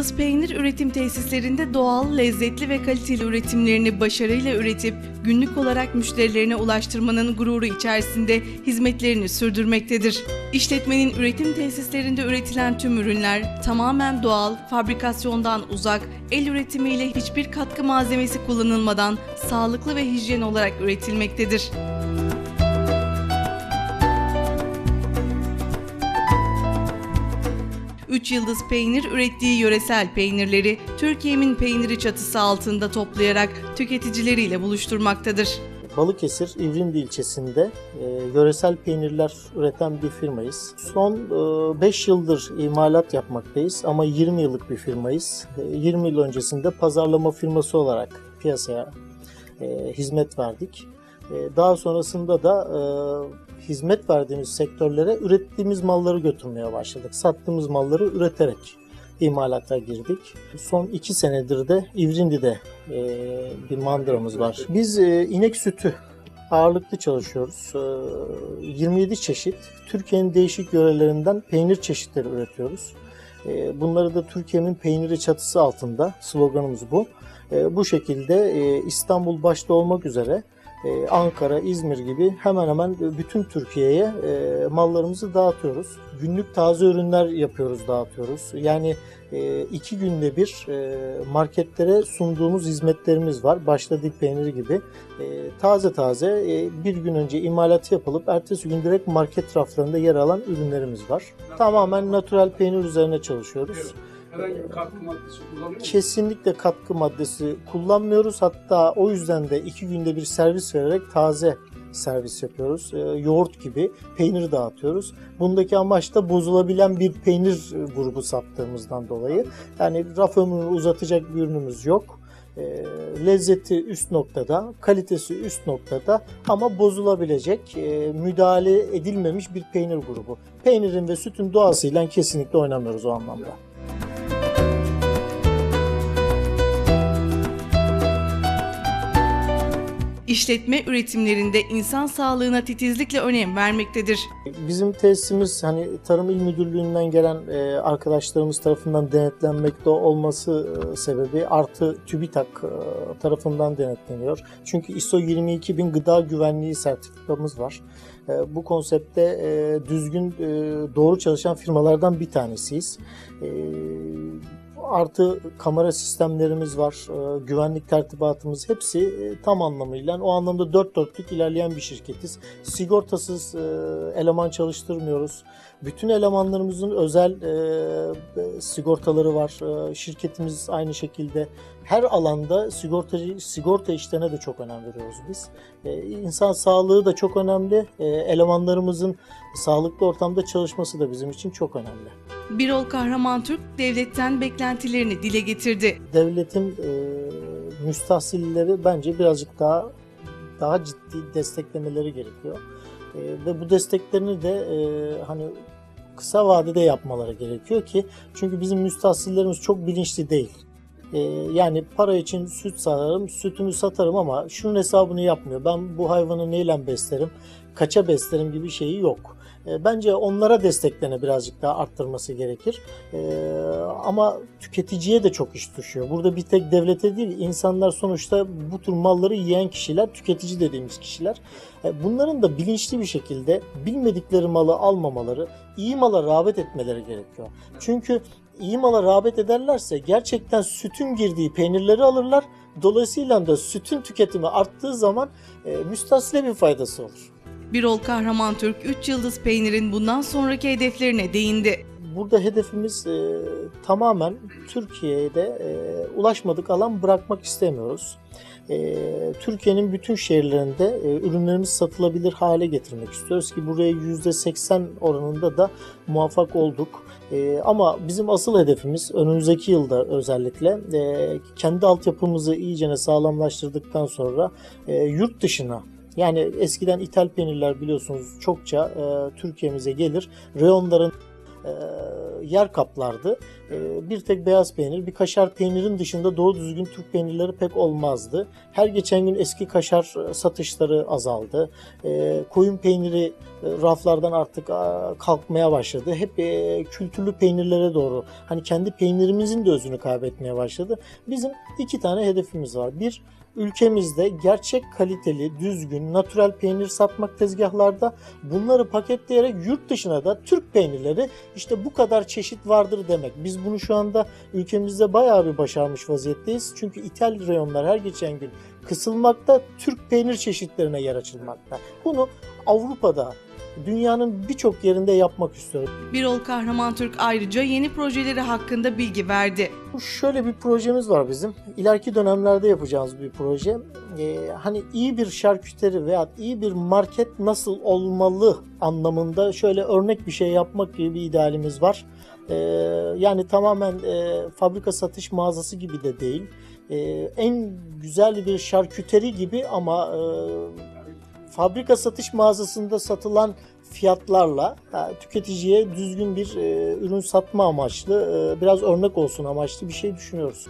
Yıldız Peynir üretim tesislerinde doğal, lezzetli ve kaliteli üretimlerini başarıyla üretip günlük olarak müşterilerine ulaştırmanın gururu içerisinde hizmetlerini sürdürmektedir. İşletmenin üretim tesislerinde üretilen tüm ürünler tamamen doğal, fabrikasyondan uzak, el üretimiyle hiçbir katkı malzemesi kullanılmadan sağlıklı ve hijyen olarak üretilmektedir. 3 Yıldız Peynir ürettiği yöresel peynirleri Türkiye'nin peyniri çatısı altında toplayarak tüketicileriyle buluşturmaktadır. Balıkesir İvrindi ilçesinde e, yöresel peynirler üreten bir firmayız. Son 5 e, yıldır imalat yapmaktayız ama 20 yıllık bir firmayız. E, 20 yıl öncesinde pazarlama firması olarak piyasaya e, hizmet verdik. E, daha sonrasında da e, hizmet verdiğimiz sektörlere ürettiğimiz malları götürmeye başladık. Sattığımız malları üreterek imalata girdik. Son iki senedir de İvrindi'de e, bir mandıramız var. Biz e, inek sütü ağırlıklı çalışıyoruz. E, 27 çeşit Türkiye'nin değişik yörelerinden peynir çeşitleri üretiyoruz. E, bunları da Türkiye'nin peyniri çatısı altında sloganımız bu. E, bu şekilde e, İstanbul başta olmak üzere ee, Ankara, İzmir gibi hemen hemen bütün Türkiye'ye e, mallarımızı dağıtıyoruz. Günlük taze ürünler yapıyoruz, dağıtıyoruz. Yani e, iki günde bir e, marketlere sunduğumuz hizmetlerimiz var. Başladık peyniri gibi. Taze taze bir gün önce imalatı yapılıp ertesi gün direkt market raflarında yer alan ürünlerimiz var. Tamamen natural peynir üzerine çalışıyoruz. Evet. Herhangi bir katkı maddesi kullanıyor musunuz? Kesinlikle katkı maddesi kullanmıyoruz. Hatta o yüzden de iki günde bir servis vererek taze servis yapıyoruz. E, yoğurt gibi peynir dağıtıyoruz. Bundaki amaç da bozulabilen bir peynir grubu sattığımızdan dolayı. Yani raf ömrünü uzatacak bir ürünümüz yok. E, lezzeti üst noktada, kalitesi üst noktada ama bozulabilecek, e, müdahale edilmemiş bir peynir grubu. Peynirin ve sütün doğasıyla kesinlikle oynamıyoruz o anlamda. İşletme üretimlerinde insan sağlığına titizlikle önem vermektedir. Bizim tesisimiz hani Tarım İl Müdürlüğü'nden gelen e, arkadaşlarımız tarafından denetlenmekte olması e, sebebi artı TÜBİTAK e, tarafından denetleniyor. Çünkü ISO 22000 gıda güvenliği sertifikamız var. Bu konsepte düzgün doğru çalışan firmalardan bir tanesiyiz artı kamera sistemlerimiz var, e, güvenlik tertibatımız hepsi e, tam anlamıyla o anlamda dört dörtlük ilerleyen bir şirketiz. Sigortasız e, eleman çalıştırmıyoruz. Bütün elemanlarımızın özel sigortaları var. Şirketimiz aynı şekilde her alanda sigortacı sigorta işlerine de çok önem veriyoruz biz. İnsan sağlığı da çok önemli. Elemanlarımızın sağlıklı ortamda çalışması da bizim için çok önemli. Birol Kahraman Türk devletten beklentilerini dile getirdi. Devletin e, müstahsilleri bence birazcık daha daha ciddi desteklemeleri gerekiyor. E, ve bu desteklerini de e, hani kısa vadede yapmaları gerekiyor ki çünkü bizim müstahsillerimiz çok bilinçli değil. E, yani para için süt satarım, sütümü satarım ama şunun hesabını yapmıyor. Ben bu hayvanı neyle beslerim, kaça beslerim gibi şeyi yok. E, bence onlara desteklerini birazcık daha arttırması gerekir. E, ama tüketiciye de çok iş düşüyor. Burada bir tek devlete değil, insanlar sonuçta bu tür malları yiyen kişiler, tüketici dediğimiz kişiler. E, bunların da bilinçli bir şekilde bilmedikleri malı almamaları, iyi mala rağbet etmeleri gerekiyor. Çünkü iyi mala rağbet ederlerse gerçekten sütün girdiği peynirleri alırlar. Dolayısıyla da sütün tüketimi arttığı zaman e, müstahsile bir faydası olur. Birol Kahraman Türk 3 Yıldız Peynir'in bundan sonraki hedeflerine değindi. Burada hedefimiz e, tamamen Türkiye'de e, ulaşmadık alan bırakmak istemiyoruz. E, Türkiye'nin bütün şehirlerinde e, ürünlerimiz satılabilir hale getirmek istiyoruz ki buraya %80 oranında da muvaffak olduk. E, ama bizim asıl hedefimiz önümüzdeki yılda özellikle e, kendi altyapımızı iyicene sağlamlaştırdıktan sonra e, yurt dışına yani eskiden ithal peynirler biliyorsunuz çokça e, Türkiye'mize gelir. Reyonların e, yer kaplardı. E, bir tek beyaz peynir, bir kaşar peynirin dışında doğru düzgün Türk peynirleri pek olmazdı. Her geçen gün eski kaşar e, satışları azaldı. E, koyun peyniri e, raflardan artık a, kalkmaya başladı. Hep e, kültürlü peynirlere doğru, hani kendi peynirimizin de özünü kaybetmeye başladı. Bizim iki tane hedefimiz var. Bir, ülkemizde gerçek kaliteli, düzgün, natürel peynir satmak tezgahlarda bunları paketleyerek yurt dışına da Türk peynirleri işte bu kadar çeşit vardır demek. Biz bunu şu anda ülkemizde bayağı bir başarmış vaziyetteyiz. Çünkü ithal reyonlar her geçen gün kısılmakta, Türk peynir çeşitlerine yer açılmakta. Bunu Avrupa'da, dünyanın birçok yerinde yapmak istiyoruz. Birol Kahraman Türk ayrıca yeni projeleri hakkında bilgi verdi. Şöyle bir projemiz var bizim. İleriki dönemlerde yapacağımız bir proje. Ee, hani iyi bir şarküteri veya iyi bir market nasıl olmalı anlamında şöyle örnek bir şey yapmak gibi bir idealimiz var. Ee, yani tamamen e, fabrika satış mağazası gibi de değil. Ee, en güzel bir şarküteri gibi ama e, fabrika satış mağazasında satılan fiyatlarla ha, tüketiciye düzgün bir e, ürün satma amaçlı, e, biraz örnek olsun amaçlı bir şey düşünüyoruz.